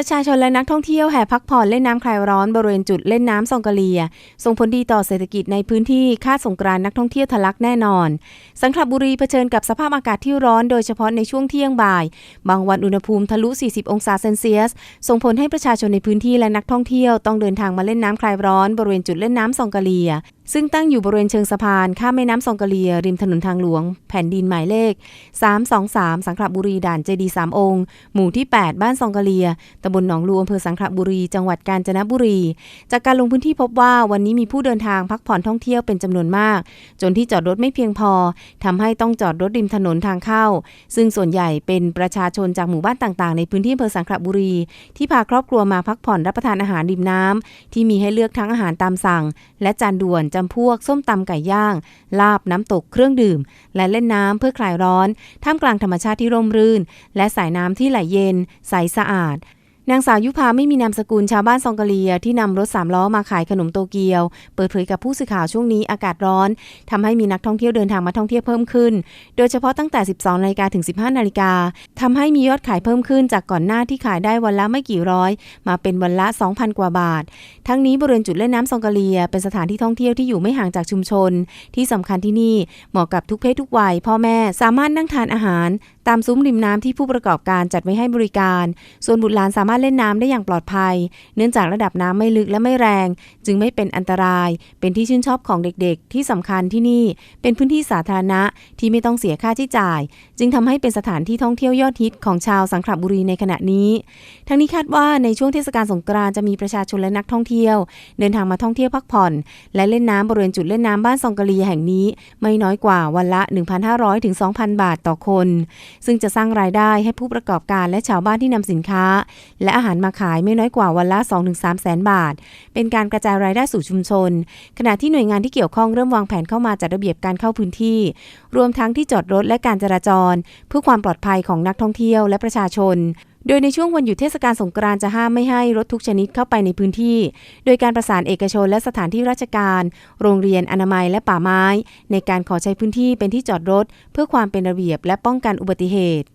ประชาชนและนักท่องเที่ยวแห่พักผ่อนเล่นน้ำคลายร้อนบริเวณจุดเล่นน้ำซองกะเลีย ส่งผลดีต่อเศรษฐกิจในพื้นที่คาดสงกรานนักท่องเที่ยวทะลักแน่นอน สังขละบุรีเผชิญกับสภาพอากาศที่ร้อนโดยเฉพาะในช่วงเที่ยงบ่าย บางวันอุณหภูมิทะลุ 40 องศาเซนเซียส ส่งผลให้ประชาชนในพื้นที่และนักท่องเที่ยวต้องเดินทางมาเล่นน้ำคลายร้อนบริเวณจุดเล่นน้ำซองกะเลีย ซึ่งตั้งอยู่บริเวณเชิงสะพานข้ามแม่น้ำซองกะเลีย ริมถนนทางหลวง แผ่นดินหมายเลข 323 สังขละบุรีด่านเจดีสามองค์ หมู่ที่ 8 บ้านซองกะเลียตำบลหนองลูอำเภอสังขละบุรี จังหวัดกาญจนบุรี จากการลงพื้นที่พบว่าวันนี้มีผู้เดินทางพักผ่อนท่องเที่ยวเป็นจำนวนมาก จนที่จอดรถไม่เพียงพอทำให้ต้องจอดรถริมถนนทางเข้า ซึ่งส่วนใหญ่เป็นประชาชนจากหมู่บ้านต่างๆ ในพื้นที่อำเภอสังขละบุรี ที่พาครอบครัวมาพักผ่อนรับประทานอาหารริมน้ำที่มีให้เลือกทั้งอาหารตามสั่ง และจานด่วนจำพวกส้มตำไก่ย่าง ลาบน้ำตกเครื่องดื่ม และเล่นน้ำเพื่อคลายร้อน ท่ามกลางธรรมชาติที่ร่มรื่น และสายน้ำที่ไหลเย็น ใสสะอาด นางสาวยุพาไม่มีนามสกุลชาวบ้านซองกะเลียที่นำรถสามล้อมาขายขนมโตเกียว เปิดเผยกับผู้สื่อข่าวช่วงนี้อากาศร้อนทำให้มีนักท่องเที่ยวเดินทางมาท่องเที่ยวเพิ่มขึ้น โดยเฉพาะตั้งแต่ 12นาฬิกาถึง 15นาฬิกาทำให้มียอดขายเพิ่มขึ้นจากก่อนหน้าที่ขายได้วันละไม่กี่ร้อย มาเป็นวันละ 2,000 กว่าบาท ทั้งนี้บริเวณจุดเล่นน้ำซองกะเลีย เป็นสถานที่ท่องเที่ยวที่อยู่ไม่ห่างจากชุมชน ที่สำคัญที่นี่เหมาะกับทุกเพศทุกวัย พ่อแม่สามารถนั่งทานอาหาร ตามซุ้มริมน้ำที่ผู้ประกอบการจัดไว้ให้บริการ ส่วนบุตรหลานสามารถเล่นน้ำได้อย่างปลอดภัย เนื่องจากระดับน้ำไม่ลึกและไม่แรง จึงไม่เป็นอันตราย เป็นที่ชื่นชอบของเด็กๆ ที่สำคัญที่นี่ เป็นพื้นที่สาธารณะที่ไม่ต้องเสียค่าใช้จ่าย จึงทำให้เป็นสถานที่ท่องเที่ยวยอดฮิตของชาวสังขบุรีในขณะนี้ ทั้งนี้คาดว่าในช่วงเทศกาลสงกรานต์จะมีประชาชนและนักท่องเที่ยว เดินทางมาท่องเที่ยวพักผ่อน และเล่นน้ำบริเวณจุดเล่นน้ำบ้านซองกะลีแห่งนี้ไม่น้อยกว่าวันละ 1,500ถึง2,000 บาทต่อคน ซึ่งจะสร้างรายได้ให้ผู้ประกอบการและชาวบ้านที่นำสินค้าและอาหารมาขายไม่น้อยกว่าวันละ 2-3 แสนบาท เป็นการกระจายรายได้สู่ชุมชน ขณะที่หน่วยงานที่เกี่ยวข้องเริ่มวางแผนเข้ามาจัดระเบียบการเข้าพื้นที่ รวมทั้งที่จอดรถและการจราจร เพื่อความปลอดภัยของนักท่องเที่ยวและประชาชน โดยในช่วงวันหยุดเทศกาลสงกรานต์จะห้ามไม่ให้รถทุกชนิดเข้าไปในพื้นที่ โดยการประสานเอกชนและสถานที่ราชการ โรงเรียนอนามัยและป่าไม้ ในการขอใช้พื้นที่เป็นที่จอดรถ เพื่อความเป็นระเบียบและป้องกันอุบัติเหตุ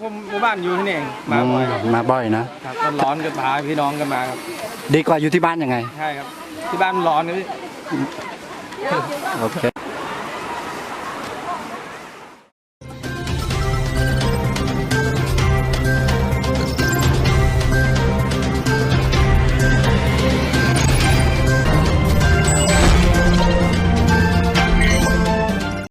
ผมหมู่บ้านอยู่ที่นี่เองมาบ่อยครับมาบ่อยนะครับก็ร้อนกันพาพี่น้องกันมาครับดีกว่าอยู่ที่บ้านยังไง ใช่ครับ ที่บ้านมันร้อนครับพี่ โอเค